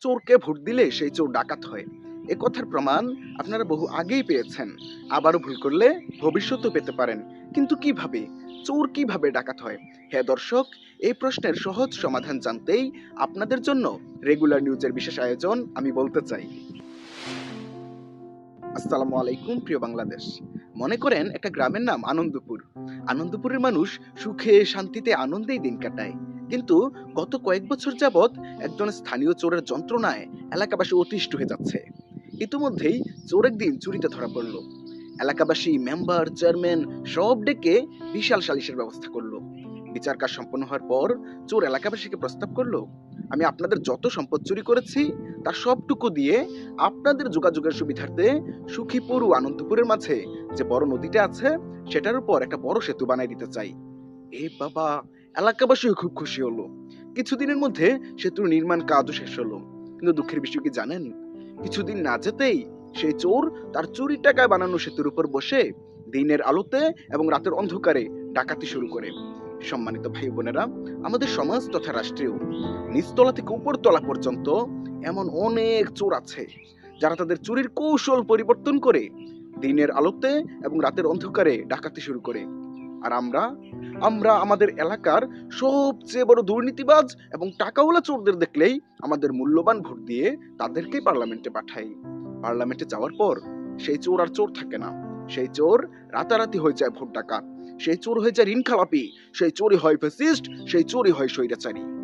চোরকে ভোট দিলে সেই চোর ডাকাত হয়। এ কথার প্রমাণ আপনারা বহু আগেই পেয়েছেন। আবারও ভুল করলে ভবিষ্যতেও পেতে পারেন। কিন্তু কীভাবে? চোর কীভাবে ডাকাত হয়? হ্যাঁ দর্শক, এই প্রশ্নের সহজ সমাধান জানতেই আপনাদের জন্য রেগুলার নিউজের বিশেষ আয়োজন আমি বলতে চাই। আসসালামু আলাইকুম, প্রিয় বাংলাদেশ। মনে করেন, একটা গ্রামের নাম আনন্দপুর। আনন্দপুরের মানুষ সুখে, শান্তিতে, আনন্দেই দিন কাটায়। কিন্তু গত কয়েক বছর যাবৎ একজন স্থানীয় চোরের যন্ত্রণায় এলাকাবাসী অতিষ্ঠ হয়ে যাচ্ছে। ইতিমধ্যেই চোর একদিন চুরিতে ধরা পড়ল। এলাকাবাসী, মেম্বার, চেয়ারম্যান সব ডেকে বিশাল সালিশের ব্যবস্থা করল। বিচার কাজ সম্পন্ন হওয়ার পর চোর এলাকাবাসীকে প্রস্তাব করল, আমি আপনাদের যত সম্পদ চুরি করেছি তার সবটুকু দিয়ে আপনাদের যোগাযোগের সুবিধার্থে সুখীপুর ও আনন্দপুরের মাঝে যে বড় নদীটা আছে, সেটার উপর একটা বড় সেতু বানাই দিতে চাই। এ বাবা এলাকাবাসীও খুব খুশি হলো। কিছুদিনের মধ্যে সেতুর নির্মাণ কাজও শেষ হলো। কিন্তু দুঃখের বিষয় কি জানেন? কিছুদিন না যেতেই সেই চোর তার চুরি টাকায় বানানো সেতুর উপর বসে দিনের আলোতে এবং রাতের অন্ধকারে ডাকাতি শুরু করে। সম্মানিত ভাই বোনেরা আমাদের সমাজ তথা রাষ্ট্রেও নিচতলা থেকে উপরতলা পর্যন্ত এমন অনেক চোর আছে, যারা তাদের চুরির কৌশল পরিবর্তন করে দিনের আলোতে এবং রাতের অন্ধকারে ডাকাতি শুরু করে। আর আমরা আমরা আমাদের এলাকার সবচেয়ে বড় দুর্নীতিবাজ এবং টাকাওয়ালা চোরদের দেখলেই আমাদের মূল্যবান ভোট দিয়ে তাদেরকেই পার্লামেন্টে পাঠাই। পার্লামেন্টে যাওয়ার পর সেই চোর আর চোর থাকে না। সেই চোর রাতারাতি হয়ে যায় ভোট ডাকাত। সেই চোর হয়ে যায় ঋণ খালাপি। সেই চোরই হয় ফেসিস্ট সেই চোরই হয় স্বৈরাচারী।